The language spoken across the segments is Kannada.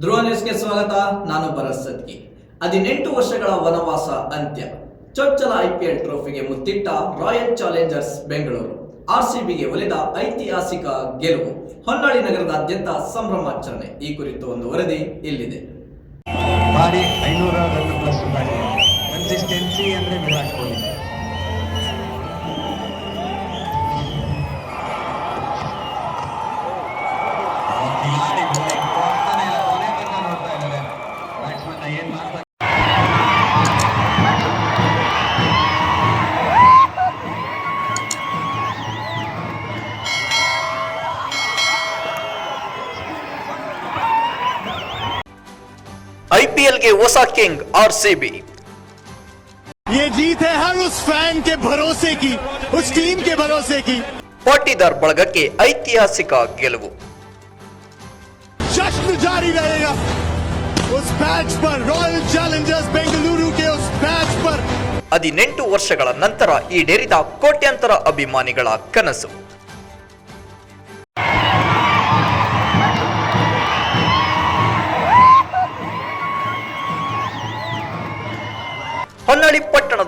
ಧ್ರುವ ನ್ಯೂಸ್ಗೆ ಸ್ವಾಗತ, ನಾನು ಭರತ್ ಸತ್ಕಿ ಹದಿನೆಂಟು ವರ್ಷಗಳ ವನವಾಸ ಅಂತ್ಯ. ಚೊಚ್ಚಲ ಐಪಿಎಲ್ ಟ್ರೋಫಿಗೆ ಮುತ್ತಿಟ್ಟ ರಾಯಲ್ ಚಾಲೆಂಜರ್ಸ್ ಬೆಂಗಳೂರು. ಆರ್ಸಿಬಿಗೆ ಒಲಿದ ಐತಿಹಾಸಿಕ ಗೆಲುವು. ಹೊನ್ನಾಳಿ ನಗರದಾದ್ಯಂತ ಸಂಭ್ರಮಾಚರಣೆ ಈ ಕುರಿತು ಒಂದು ವರದಿ ಇಲ್ಲಿದೆ. ಬಾರಿ ಐನೂರ ರನ್ ಕನ್ಸಿಸ್ಟೆನ್ಸಿ ಅಂದ್ರೆ ವಿರಾಟ್ ಕೊಹ್ಲಿ. ಐಪಿಎಲ್ಗೆ ಹೊಸ ಕಿಂಗ್ ಆರ್ಸಿಬಿ ये जीत है हर उस फैन के भरोसे की उस टीम के भरोसे की ಪಾಟೀದಾರ್ ಬಳಗಕ್ಕೆ ಐತಿಹಾಸಿಕ ಗೆಲುವು जश्न जारी रहेगा उस मैच पर रॉयल चैलेंजर्स बेंगलुरु के उस मैच पर ಹದಿನೆಂಟು ವರ್ಷಗಳ ನಂತರ ಈಡೇರಿದ ಕೋಟ್ಯಾಂತರ ಅಭಿಮಾನಿಗಳ ಕನಸು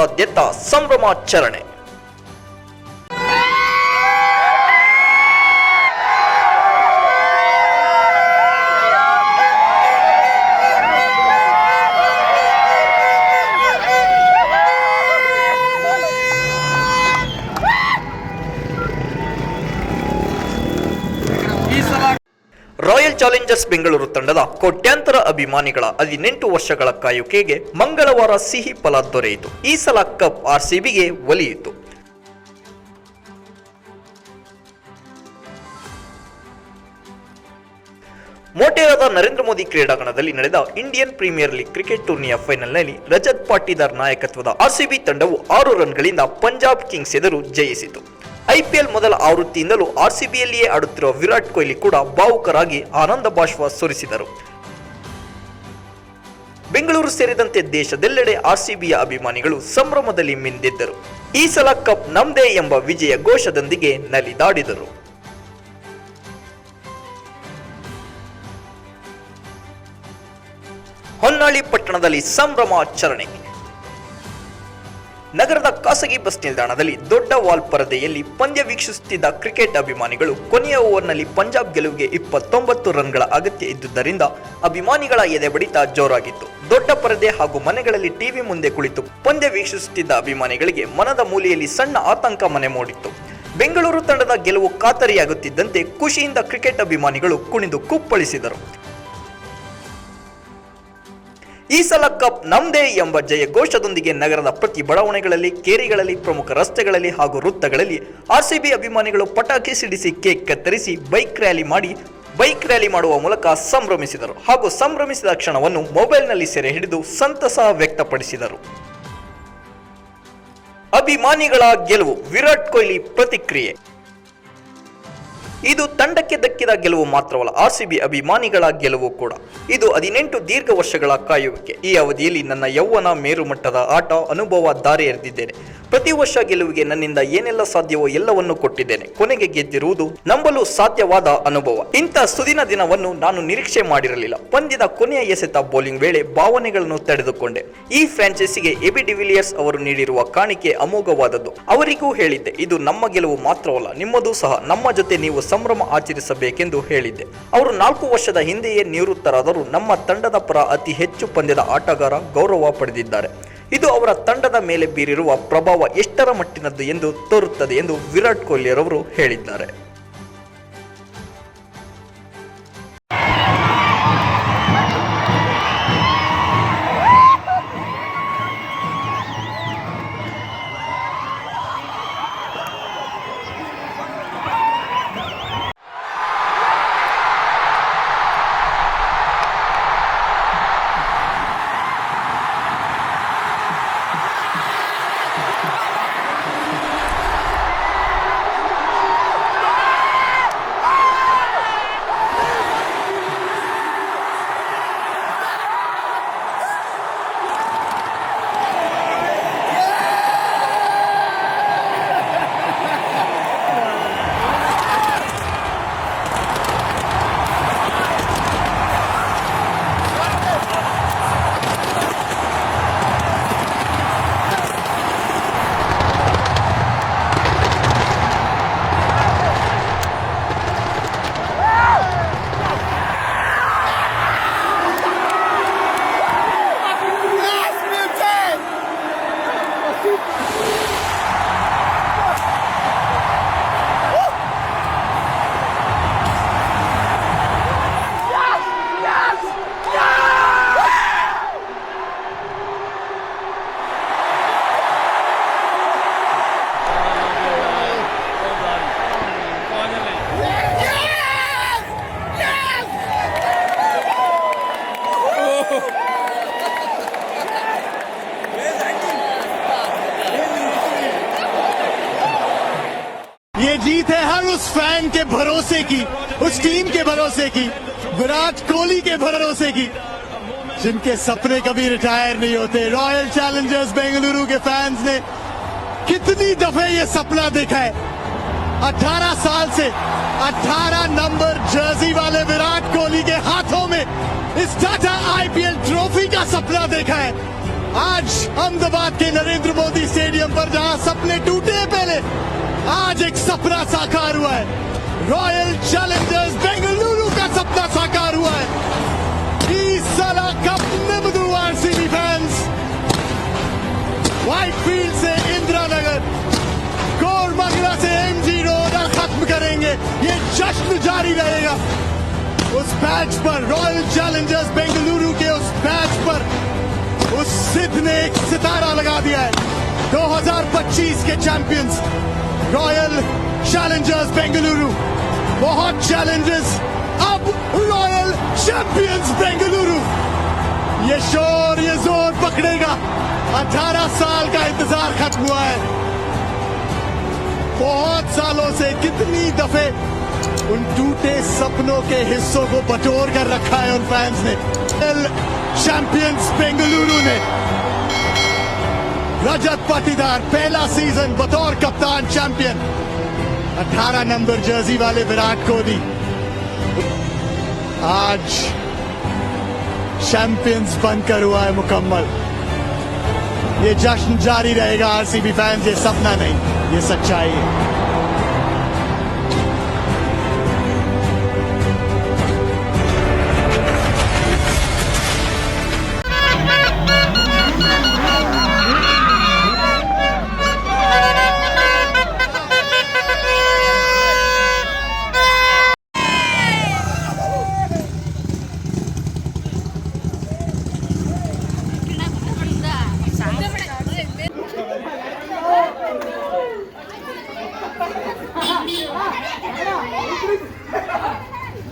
ಪಟ್ಟಣದಾದ್ಯಂತ ಸಂಭ್ರಮಾಚರಣೆ. ಚಾಲೆಂಜರ್ಸ್ ಬೆಂಗಳೂರು ತಂಡದ ಕೋಟ್ಯಾಂತರ ಅಭಿಮಾನಿಗಳ ಹದಿನೆಂಟು ವರ್ಷಗಳ ಕಾಯುವಿಕೆಗೆ ಮಂಗಳವಾರ ಸಿಹಿ ಫಲ ದೊರೆಯಿತು. ಈ ಸಲ ಕಪ್ ಆರ್ಸಿಬಿಗೆ ಒಲಿಯಿತು. ಮೋಟೇರಾದ ನರೇಂದ್ರ ಮೋದಿ ಕ್ರೀಡಾಂಗಣದಲ್ಲಿ ನಡೆದ ಇಂಡಿಯನ್ ಪ್ರೀಮಿಯರ್ ಲೀಗ್ ಕ್ರಿಕೆಟ್ ಟೂರ್ನಿಯ ಫೈನಲ್ನಲ್ಲಿ ರಜತ್ ಪಾಟೀದಾರ್ ನಾಯಕತ್ವದ ಆರ್ಸಿಬಿ ತಂಡವು ಆರು ರನ್ಗಳಿಂದ ಪಂಜಾಬ್ ಕಿಂಗ್ಸ್ ಎದುರು ಜಯಿಸಿತು. ಐಪಿಎಲ್ ಮೊದಲ ಆವೃತ್ತಿಯಿಂದಲೂ ಆರ್ಸಿಬಿಯಲ್ಲಿಯೇ ಆಡುತ್ತಿರುವ ವಿರಾಟ್ ಕೊಹ್ಲಿ ಕೂಡ ಭಾವುಕರಾಗಿ ಆನಂದ ಬಾಷ್ಪ ಸುರಿಸಿದರು. ಬೆಂಗಳೂರು ಸೇರಿದಂತೆ ದೇಶದೆಲ್ಲೆಡೆ ಆರ್ಸಿಬಿಯ ಅಭಿಮಾನಿಗಳು ಸಂಭ್ರಮದಲ್ಲಿ ಮಿಂದಿದ್ದರು. ಈ ಸಲ ಕಪ್ ನಮ್ದೇ ಎಂಬ ವಿಜಯ ಘೋಷದೊಂದಿಗೆ ನಲಿದಾಡಿದರು. ಹೊನ್ನಾಳಿ ಪಟ್ಟಣದಲ್ಲಿ ಸಂಭ್ರಮಾಚರಣೆ. ನಗರದ ಖಾಸಗಿ ಬಸ್ ನಿಲ್ದಾಣದಲ್ಲಿ ದೊಡ್ಡ ವಾಲ್ ಪರದೆಯಲ್ಲಿ ಪಂದ್ಯ ವೀಕ್ಷಿಸುತ್ತಿದ್ದ ಕ್ರಿಕೆಟ್ ಅಭಿಮಾನಿಗಳು ಕೊನೆಯ ಓವರ್ನಲ್ಲಿ ಪಂಜಾಬ್ ಗೆಲುವಿಗೆ ಇಪ್ಪತ್ತೊಂಬತ್ತು ರನ್ಗಳ ಅಗತ್ಯ ಇದ್ದುದರಿಂದ ಅಭಿಮಾನಿಗಳ ಎದೆ ಬಡಿತ ಜೋರಾಗಿತ್ತು. ದೊಡ್ಡ ಪರದೆ ಹಾಗೂ ಮನೆಗಳಲ್ಲಿ ಟಿವಿ ಮುಂದೆ ಕುಳಿತು ಪಂದ್ಯ ವೀಕ್ಷಿಸುತ್ತಿದ್ದ ಅಭಿಮಾನಿಗಳಿಗೆ ಮನದ ಮೂಲೆಯಲ್ಲಿ ಸಣ್ಣ ಆತಂಕ ಮನೆ ಮೂಡಿತ್ತು. ಬೆಂಗಳೂರು ತಂಡದ ಗೆಲುವು ಖಾತರಿಯಾಗುತ್ತಿದ್ದಂತೆ ಖುಷಿಯಿಂದ ಕ್ರಿಕೆಟ್ ಅಭಿಮಾನಿಗಳು ಕುಣಿದು ಕುಪ್ಪಳಿಸಿದರು. ಈ ಸಲ ಕಪ್ ನಮ್ದೇ ಎಂಬ ಜಯ ಘೋಷದೊಂದಿಗೆ ನಗರದ ಪ್ರತಿ ಬಡಾವಣೆಗಳಲ್ಲಿ, ಕೇರಿಗಳಲ್ಲಿ, ಪ್ರಮುಖ ರಸ್ತೆಗಳಲ್ಲಿ ಹಾಗೂ ವೃತ್ತಗಳಲ್ಲಿ ಆರ್ಸಿಬಿ ಅಭಿಮಾನಿಗಳು ಪಟಾಕಿ ಸಿಡಿಸಿ ಕೇಕ್ ಕತ್ತರಿಸಿ ಬೈಕ್ ರ್ಯಾಲಿ ಮಾಡಿ, ಬೈಕ್ ರ್ಯಾಲಿ ಮಾಡುವ ಮೂಲಕ ಸಂಭ್ರಮಿಸಿದರು ಹಾಗೂ ಸಂಭ್ರಮಿಸಿದ ಕ್ಷಣವನ್ನು ಮೊಬೈಲ್ನಲ್ಲಿ ಸೆರೆ ಹಿಡಿದು ಸಂತಸ ವ್ಯಕ್ತಪಡಿಸಿದರು. ಅಭಿಮಾನಿಗಳ ಗೆಲುವು ವಿರಾಟ್ ಕೊಹ್ಲಿ ಪ್ರತಿಕ್ರಿಯೆ. ಇದು ತಂಡಕ್ಕೆ ದಕ್ಕಿದ ಗೆಲುವು ಮಾತ್ರವಲ್ಲ, ಆರ್ ಸಿ ಬಿ ಅಭಿಮಾನಿಗಳ ಗೆಲುವು ಕೂಡ. ಇದು ಹದಿನೆಂಟು ದೀರ್ಘ ವರ್ಷಗಳ ಕಾಯುವಿಕೆ. ಈ ಅವಧಿಯಲ್ಲಿ ನನ್ನ ಯೌವನ ಮೇರುಮಟ್ಟದ ಆಟ, ಅನುಭವ, ದಾರಿ ಎರೆದಿದ್ದೇನೆ. ಪ್ರತಿ ವರ್ಷ ಗೆಲುವಿಗೆ ನನ್ನಿಂದ ಏನೆಲ್ಲ ಸಾಧ್ಯವೋ ಎಲ್ಲವನ್ನೂ ಕೊಟ್ಟಿದ್ದೇನೆ. ಕೊನೆಗೆ ಗೆದ್ದಿರುವುದು ನಂಬಲು ಸಾಧ್ಯವಾದ ಅನುಭವ. ಇಂಥ ಸುದಿನ ದಿನವನ್ನು ನಾನು ನಿರೀಕ್ಷೆ ಮಾಡಿರಲಿಲ್ಲ. ಪಂದ್ಯದ ಕೊನೆಯ ಎಸೆತ ಬೌಲಿಂಗ್ ವೇಳೆ ಭಾವನೆಗಳನ್ನು ತಡೆದುಕೊಂಡೆ. ಈ ಫ್ರಾಂಚೈಸಿಗೆ ಎಬಿ ಡಿವಿಲಿಯರ್ಸ್ ಅವರು ನೀಡಿರುವ ಕಾಣಿಕೆ ಅಮೋಘವಾದದ್ದು. ಅವರಿಗೂ ಹೇಳಿದ್ದೆ, ಇದು ನಮ್ಮ ಗೆಲುವು ಮಾತ್ರವಲ್ಲ, ನಿಮ್ಮದು ಸಹ. ನಮ್ಮ ಜೊತೆ ನೀವು ಸಂಭ್ರಮ ಆಚರಿಸಬೇಕೆಂದು ಹೇಳಿದ್ದೆ. ಅವರು ನಾಲ್ಕು ವರ್ಷದ ಹಿಂದೆಯೇ ನಿವೃತ್ತರಾದರೂ ನಮ್ಮ ತಂಡದ ಪರ ಅತಿ ಹೆಚ್ಚು ಪಂದ್ಯದ ಆಟಗಾರ ಗೌರವ ಪಡೆದಿದ್ದಾರೆ. ಇದು ಅವರ ತಂಡದ ಮೇಲೆ ಬೀರಿರುವ ಪ್ರಭಾವ ಎಷ್ಟರ ಮಟ್ಟಿನದ್ದು ಎಂದು ತೋರುತ್ತದೆ ಎಂದು ವಿರಾಟ್ ಕೊಹ್ಲಿರವರು ಹೇಳಿದ್ದಾರೆ. बात है हर उस फ़ैन के भरोसे की, उस टीम के भरोसे की, विराट कोहली के भरोसे की, जिनके सपने कभी रिटायर नहीं होते। रॉयल चैलेंजर्स बेंगलुरु के फैंस ने कितनी दफे ये सपना देखा है। 18 साल से 18 नंबर जर्सी वाले विराट कोहली के हाथों में इस टाटा आईपीएल ट्रॉफी का सपना देखा है। आज अहमदाबाद के नरेंद्र मोदी स्टेडियम पर जहाँ सपने टूटे पहले आज एक सपना साकार हुआ है। रॉयल चैलेंजर्स बेंगलुरु का सपना साकार हुआ है। इस साल कप निम्दू आरसीबी फैंस व्हाइट फ़ील्ड से इंदिरा नगर कोरमंगला से एमजी रोड और खत्म करेंगे। ये जश्न जारी रहेगा। उस पैच पर रॉयल चैलेंजर्स बेंगलुरु के उस पैच पर उस सिद्ध ने एक सितारा लगा दिया है। 2025 के चैंपियंस रॉयल चैलेंजर्स बेंगलुरु बहुत चैलेंजेस अब रॉयल चैंपियंस बेंगलुरु ये शोर ये ज़ोर पकड़ेगा 18 साल का इंतज़ार खत्म हुआ है बहुत सालों से कितनी दफे उन टूटे सपनों के हिस्सों को बटोर कर रखा है उन फैंस ने चैंपियंस बेंगलुरु ने रजत पाटीदार पहला सीज़न बतौर कप्तान चैंपियन 18 नंबर जर्सी वाले विराट कोहली। आज चैंपियंस बनकर हुआ है मुकम्मल। ये जश्न जारी रहेगा आरसीबी फैंस ये सपना नहीं, ये सच्चाई है।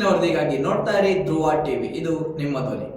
ಇದಿಷ್ಟು ಇವರೆಗಿನ ಪ್ರಮುಖ ಹೆಚ್ಚಿನ ವರದಿಗಾಗಿ ನೋಡ್ತಾ ಇರಿ ಧ್ರುವ ಟಿವಿ. ಇದು ನಿಮ್ಮ ಧ್ವನಿ.